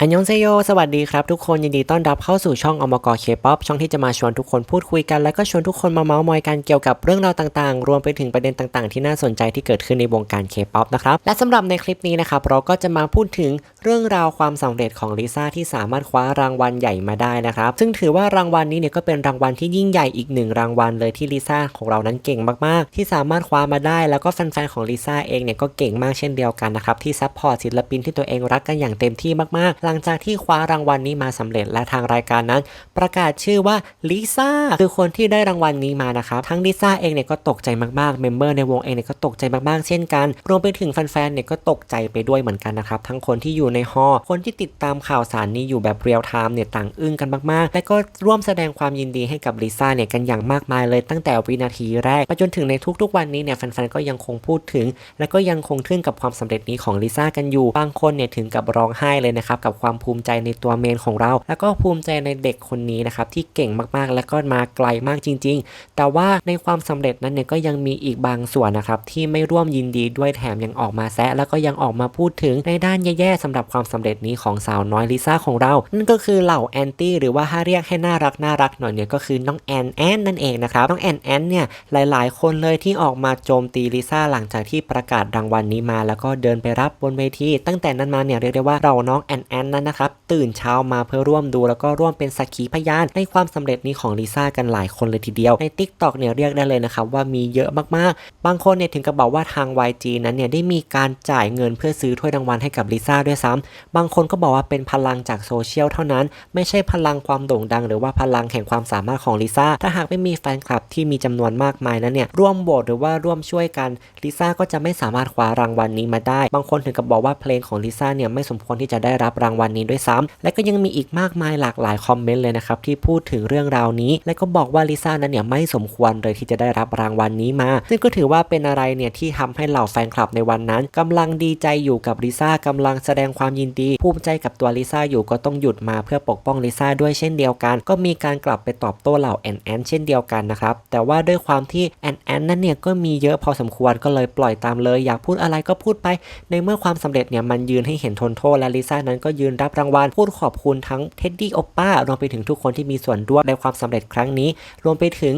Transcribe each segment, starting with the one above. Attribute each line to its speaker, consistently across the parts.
Speaker 1: อันยองเซโย สวัสดีครับทุกคนยินดีต้อนรับเข้าสู่ช่องอมกเคป๊อปช่องที่จะมาชวนทุกคนพูดคุยกัน แล้วก็ชวนทุกคนมาเมาส์มอยกันเกี่ยวกับเรื่องราวต่างๆ รวมไปถึงประเด็นต่างๆ ที่น่าสนใจที่เกิดขึ้นในวงการเคป๊อปนะครับ และสำหรับในคลิปนี้นะครับ เราก็จะมาพูดถึงเรื่องราวความสำเร็จของลิซ่าที่สามารถคว้ารางวัลใหญ่มาได้นะครับ ซึ่งถือว่ารางวัลนี้เนี่ยก็เป็นรางวัลที่ยิ่งใหญ่อีกหนึ่งรางวัลเลยที่ลิซ่าของเรานั้นเก่งมากๆ ที่สามารถคว้ามาได้ แล้วก็แฟนๆของลิซ่าเองเนี่ยก็เก่งมากเช่นเดียวกันนะครับที่ซัพพอร์ตศิลปินที่ตัวเองรักกันอย่างเต็มที่มากๆหลังจากที่คว้ารางวัลนี้มาสำเร็จและทางรายการนั้น ประกาศชื่อว่าลิซ่าคือคนที่ได้รางวัลนี้มานะครับทั้งลิซ่าเองเนี่ยก็ตกใจมากๆเมมเบอร์ในวงเองเนี่ยก็ตกใจมากๆเช่นกัน รวมไปถึงแฟนๆเนี่ยก็ตกใจไปด้วยเหมือนกันนะครับทั้งคนที่อยู่ในฮอร์คนที่ติดตามข่าวสารนี้อยู่แบบเรียลไทม์เนี่ยต่างอึ้งกันมากๆ และก็ร่วมแสดงความยินดีให้กับลิซ่าเนี่ยกันอย่างมากมายเลยตั้งแต่วินาทีแรกไปจนถึงในทุกๆ วันนี้เนี่ยแฟนๆก็ยังคงพูดถึง และก็ยังคงทึ่งกับความสำเร็จนี้ของลิซ่ากันอยู่บางคนเนี่ยถึงกับร้องไห้เลยนะครับกับความภูมิใจในตัวเมนของเรา แล้วก็ภูมิใจในเด็กคนนี้นะครับที่เก่งมากๆ และก็มาไกลมากจริง ๆ แต่ว่าในความสำเร็จนั้นเนี่ยก็ยังมีอีกบางส่วนนะครับที่ไม่ร่วมยินดีด้วยแถมยังออกมาแซะแล้วก็ยังออกมาพูดถึงในด้านแย่ๆสำหรับความสำเร็จนี้ของสาวน้อยลิซ่าของเรา นั่นก็คือเหล่าแอนตี้หรือว่าถ้าเรียกให้น่ารักน่ารักหน่อยเนี่ยก็คือน้องแอนแอนนั่นเองนะครับน้องแอนแอนเนี่ยหลายๆ คนเลยที่ออกมาโจมตีลิซ่าหลังจากที่ประกาศรางวัลนี้มา แล้วก็เดินไปรับบนเวทีตั้งแต่นั้นมาเนี่ยเรียกได้ว่าเราน้องแอนแอนนั้นนะครับตื่นเช้ามาเพื่อร่วมดูแล้วก็ร่วมเป็นสักขีพยานในความสำเร็จนี้ของลิซ่ากันหลายคนเลยทีเดียวใน t ิ k t o k เนี่ยเรียกได้เลยนะครับว่ามีเยอะมากๆ บางคนเนี่ยถึงกับบอกว่าทาง YG นั้นเนี่ยได้มีการจ่ายเงินเพื่อซื้อถ้วยรางวัลให้กับลิซ่าด้วยซ้ำบางคนก็บอกว่าเป็นพลังจากโซเชียลเท่านั้น ไม่ใช่พลังความโด่งดัง หรือว่าพลังแห่งความสามารถของลิซ่าถ้าหากไม่มีแฟนคลับที่มีจำนวนมากมายนั้นเนี่ยร่วมโหวตหรือว่าร่วมช่วยกันลิซ่าก็จะไม่สามารถคว้ารางวัลนี้มาได้ บางคนถึงกับบอกว่าเพลงของลิซ่าเนี่ยไม่สมควรที่จะได้รับรางวัลนี้ด้วยซ้ำและก็ยังมีอีกมากมายหลากหลายคอมเมนต์เลยนะครับที่พูดถึงเรื่องราวนี้ และก็บอกว่าลิซ่านั้นเนี่ยไม่สมควรเลยที่จะได้รับรางวัลนี้มา ซึ่งก็ถือว่าเป็นอะไรเนี่ยที่ทำให้เหล่าแฟนคลับในวันนั้นกำลังดีใจอยู่กับลิซ่ากำลังแสดงความยินดีภูมิใจกับตัวลิซ่าอยู่ก็ต้องหยุดมาเพื่อปกป้องลิซ่าด้วยเช่นเดียวกัน ก็มีการกลับไปตอบโต้เหล่าแอนแอนเช่นเดียวกันนะครับแต่ว่าด้วยความที่แอนแอนนั้นเนี่ยก็มีเยอะพอสมควรก็เลยปล่อยตามเลย อยากพูดอะไรก็พูดไป ในเมื่อความสำเร็จเนี่ยมันยืนให้เห็นทนโทษและลิซ่านั้นก็ยืนืนรับรางวัลพูดขอบคุณทั้งเท็ดดี้โอป้ารวมไปถึงทุกคนที่มีส่วนร่วมในความสำเร็จครั้งนี้ รวมไปถึง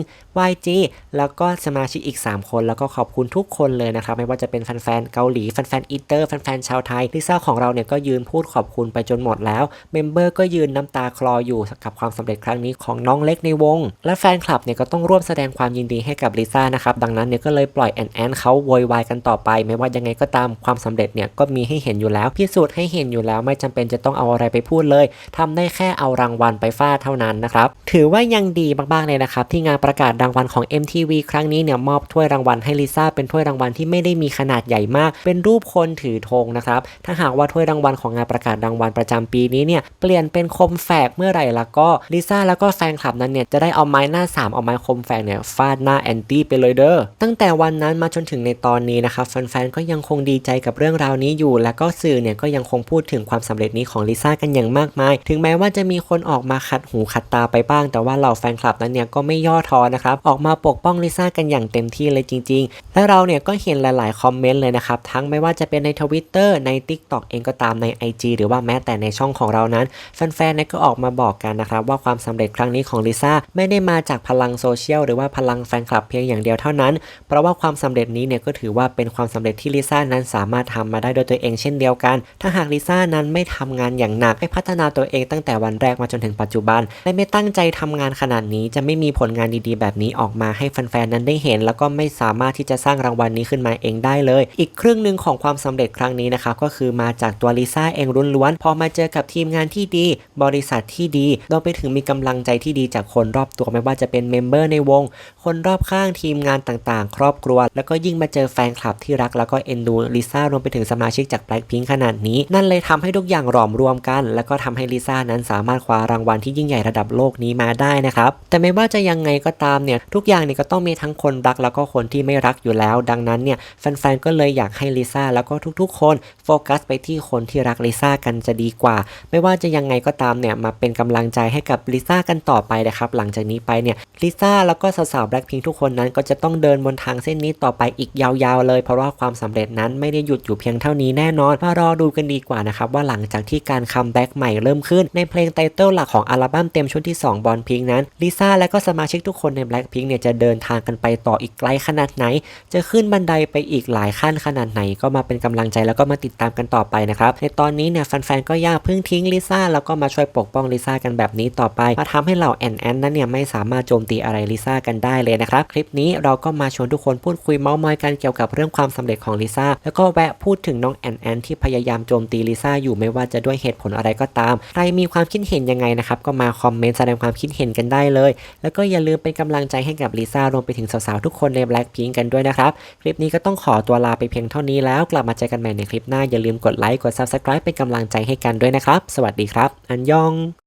Speaker 1: YG แล้วก็สมาชิกอีก 3 คน แล้วก็ขอบคุณทุกคนเลยนะครับ ไม่ว่าจะเป็นแฟนๆเกาหลีแฟนๆอินเตอร์แฟนๆชาวไทยลิซ่าของเราเนี่ยก็ยืนพูดขอบคุณไปจนหมดแล้วเมมเบอร์ก็ยืนน้ำตาคลออยู่กับความสำเร็จครั้งนี้ของน้องเล็กในวง และแฟนคลับเนี่ยก็ต้องร่วมแสดงความยินดีให้กับลิซ่านะครับดังนั้นเนี่ยก็เลยปล่อยแอนแอนเขาโวยวายกันต่อไป ไม่ว่ายังไงก็ตามความสำเร็จเนี่ยก็มีให้เห็นอยู่แล้วพิสูจน์ให้เห็นอยู่แล้วไม่จำเป็นจะต้องเอาอะไรไปพูดเลยทำได้แค่เอารางวัลไปฟาดเท่านั้นนะครับถือว่ายังดีมากๆเลยนะครับที่งานประกาศรางวัลของ MTV ครั้งนี้เนี่ยมอบถ้วยรางวัลให้ลิซ่าเป็นถ้วยรางวัลที่ไม่ได้มีขนาดใหญ่มาก เป็นรูปคนถือธงนะครับถ้าหากว่าถ้วยรางวัลของงานประกาศรางวัลประจำปีนี้เนี่ยเปลี่ยนเป็นคมแฝกเมื่อไหร่แล้วก็ลิซ่าแล้วก็แฟนคลับนั้นเนี่ยจะได้เอาไม้หน้าสามเอาไม้คมแฝกเนี่ยฟาดหน้าแอนตี้ไปเลยเด้อตั้งแต่วันนั้นมาจนถึงในตอนนี้นะครับแฟนๆก็ยังคงดีใจกับเรื่องราวนี้อยู่ แล้วก็สื่อเนี่ยก็ยังคงพูดถึงความสำเร็จนี้ของลิซ่ากันอย่างมากมาย ถึงแม้ว่าจะมีคนออกมาขัดหูขัดตาไปบ้าง แต่ว่าเหล่าแฟนคลับนั้นเนี่ยก็ไม่ย่อท้อนะครับ ออกมาปกป้องลิซ่ากันอย่างเต็มที่เลยจริง ๆ และเราเนี่ยก็เห็นหลาย ๆ คอมเมนต์เลยนะครับ ทั้งไม่ว่าจะเป็นในทวิตเตอร์ใน Tik t o อกเองก็ตามใน IG หรือว่าแม้แต่ในช่องของเรานั้นแฟนๆเนี่ยก็ออกมาบอกกันนะครับว่าความสำเร็จครั้งนี้ของลิซ่าไม่ได้มาจากพลังโซเชียลหรือว่าพลังแฟนคลับเพียงอย่างเดียวเท่านั้น เพราะว่าความสำเร็จนี้เนี่ยก็ถือว่าเป็นความสำเร็จที่ลิซ่านั้นสามารถทำมาได้โดยตัวเองเช่นเดียวกัน ถ้าหากลิซ่านั้นไม่ทำงานอย่างหนักไม่พัฒนาตัวเองตั้งแต่วันแรกมาจนถึงปัจจุบันและไม่ตั้งใจทำงานขนาดนี้ จะไม่มีผลงานดีๆ แบบนี้ออกมาให้แฟนๆนั้นได้เห็น แล้วก็ไม่สามารถที่จะสร้างรางวัลนี้ขึ้นมาเองได้เลย อีกครึ่งหนึ่งของความสำเร็จครั้งนี้นะครับก็คือมาจากตัวลิซ่าเองล้วนๆพอมาเจอกับทีมงานที่ดี บริษัทที่ดีรวมไปถึงมีกำลังใจที่ดีจากคนรอบตัวไม่ว่าจะเป็นเมมเบอร์ในวง คนรอบข้างทีมงานต่างๆ ครอบครัว แล้วก็ยิ่งมาเจอแฟนคลับที่รักแล้วก็เอ็นดูลิซ่ารวมไปถึงสมาชิกจากแบล็คพิงขนาดนี้ นั่นเลยทำให้ทุกอย่างลอมรวมกัน แล้วก็ทำให้ลิซ่านั้นสามารถคว้ารางวัลที่ยิ่งใหญ่ระดับโลกนี้มาได้นะครับ แต่ไม่ว่าจะยังไงก็ตามเนี่ยทุกอย่างเนี่ยก็ต้องมีทั้งคนรักแล้วก็คนที่ไม่รักอยู่แล้ว ดังนั้นเนี่ยแฟนๆก็เลยอยากให้ลิซ่าแล้วก็ทุกๆ คนโฟกัสไปที่คนที่รักลิซ่ากันจะดีกว่า ไม่ว่าจะยังไงก็ตามเนี่ยมาเป็นกำลังใจให้กับลิซ่ากันต่อไปนะครับหลังจากนี้ไปเนี่ยลิซ่าแล้วก็สาวๆแบล็คพิงทุกคนนั้นก็จะต้องเดินบนทางเส้นนี้ต่อไปอีกยาวๆเลย เพราะว่าความสำเร็จนั้นไม่ได้หยุดอยู่เพียงเท่านี้แน่นอนมารอดูกันดีกว่านะครับว่าหลังจากที่การคัมแบ็กใหม่เริ่มขึ้น ในเพลงไตเติลหลักของอัลบั้มเต็มชุดที่2บอลพิงนั้นลิซ่าและก็สมาชิกทุกคนใน Blackpink เนี่ยจะเดินทางกันไปต่ออีกไกลขนาดไหน จะขึ้นบันไดไปอีกหลายขั้นขนาดไหน ก็มาเป็นกำลังใจแล้วก็มาติดตามกันต่อไปนะครับ ในตอนนี้เนี่ยแฟนๆก็ยากเพิ่งทิ้งลิซ่าแล้วก็มาช่วยปกป้องลิซ่ากันแบบนี้ต่อไปมาทำให้เหล่าแอนแอนนั้นเนี่ยไม่สามารถโจมตีอะไรลิซ่ากันได้เลยนะครับ คลิปนี้เราก็มาชวนทุกคนพูดคุยเมาส์มอยกันเกี่ยวกับเรื่องความสำเร็จของลิซ่าแล้วก็แวะพูดถึงน้องแอนแอนที่พยายามโจมตีลิซ่าอยู่ไม่ว่าจะด้วยเหตุผลอะไรก็ตาม ใครมีความคิดเห็นยังไงนะครับ ก็มาคอมเมนต์แสดงความคิดเห็นกันได้เลย แล้วก็อย่าลืมเป็นกำลังใจให้กับลิซ่ารวมไปถึงสาวๆทุกคนใน Blackpink กันด้วยนะครับ คลิปนี้ก็ต้องขอตัวลาไปเพียงเท่านี้แล้ว กลับมาเจอกันใหม่ในคลิปหน้าอย่าลืมกดไลค์กด Subscribe เป็นกำลังใจให้กันด้วยนะครับ สวัสดีครับ อันยอง